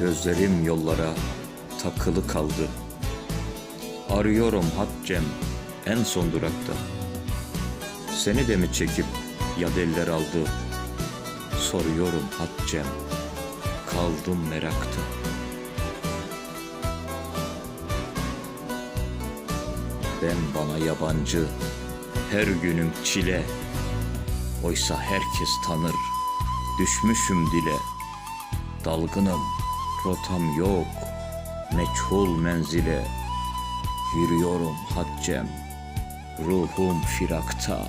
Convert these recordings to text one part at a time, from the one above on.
Gözlerim yollara takılı kaldı. Arıyorum Haccem en son durakta. Seni de mi çekip ya eller aldı? Soruyorum Haccem, kaldım merakta. Ben bana yabancı, her günüm çile. Oysa herkes tanır, düşmüşüm dile. Dalgınım, rotam yok, meçhul menzile. Yürüyorum haccem, ruhum firakta.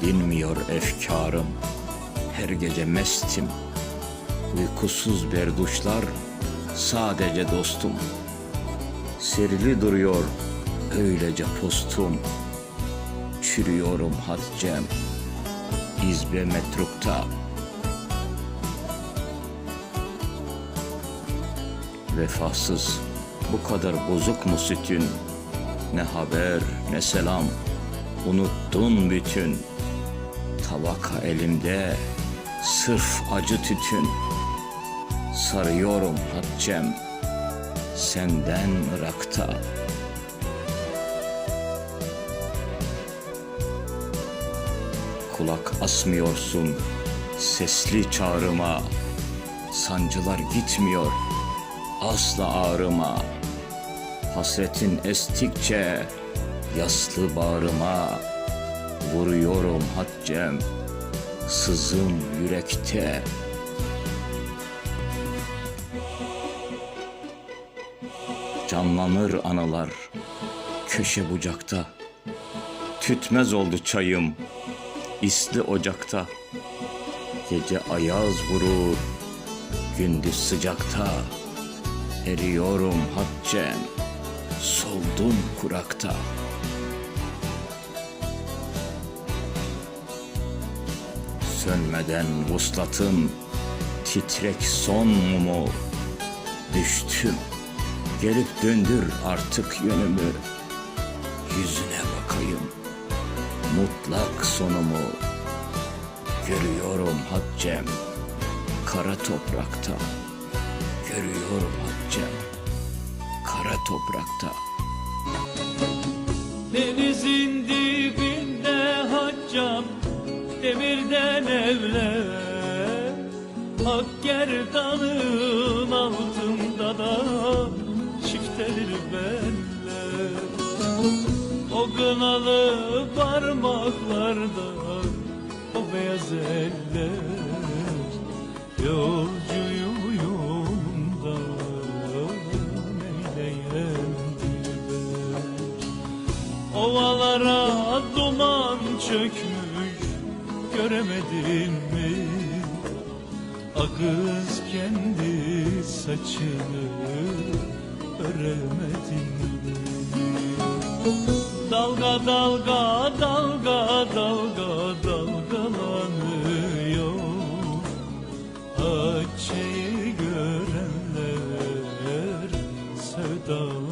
Dinmiyor efkarım, her gece mestim. Uykusuz berduşlar, sadece dostum. Serili duruyor, öylece postum. Çürüyorum haccem, izbe metrukta. Vefasız, bu kadar bozuk mu sütün? Ne haber, ne selam, unuttun bütün. Tabaka elimde, sırf acı tütün. Sarıyorum haccem, senden Irak'ta. Kulak asmıyorsun sesli çağrıma. Sancılar gitmiyor asla ağrıma. Hasretin estikçe yaslı bağrıma vuruyorum haccem. Sızım yürekte. Canlanır anılar köşe bucakta. Tütmez oldu çayım isli ocakta. Gece ayaz vurur gündüz sıcakta. Eriyorum haccem soldum kurakta. Sönmeden vuslatın titrek son mumu Düştüm gelip döndür artık yönümü Yüzüne bakayım mutlak sonumu Görüyorum haccem. Kara toprakta Görüyorum haccem. Kara toprakta. Denizin dibinde haccam Demirden evler Hak gerdanın altında da Çiftelir beller O gınalı parmaklarda O beyaz eller Yolcuyu yolunda Neyleyen dilber. Ovalara duman çökmüş Göremedin mi? Akız kendi saçını Öremedin mi Dalga dalga dalga dalga dalgalanıyor. Açıyı görenler sevdalı.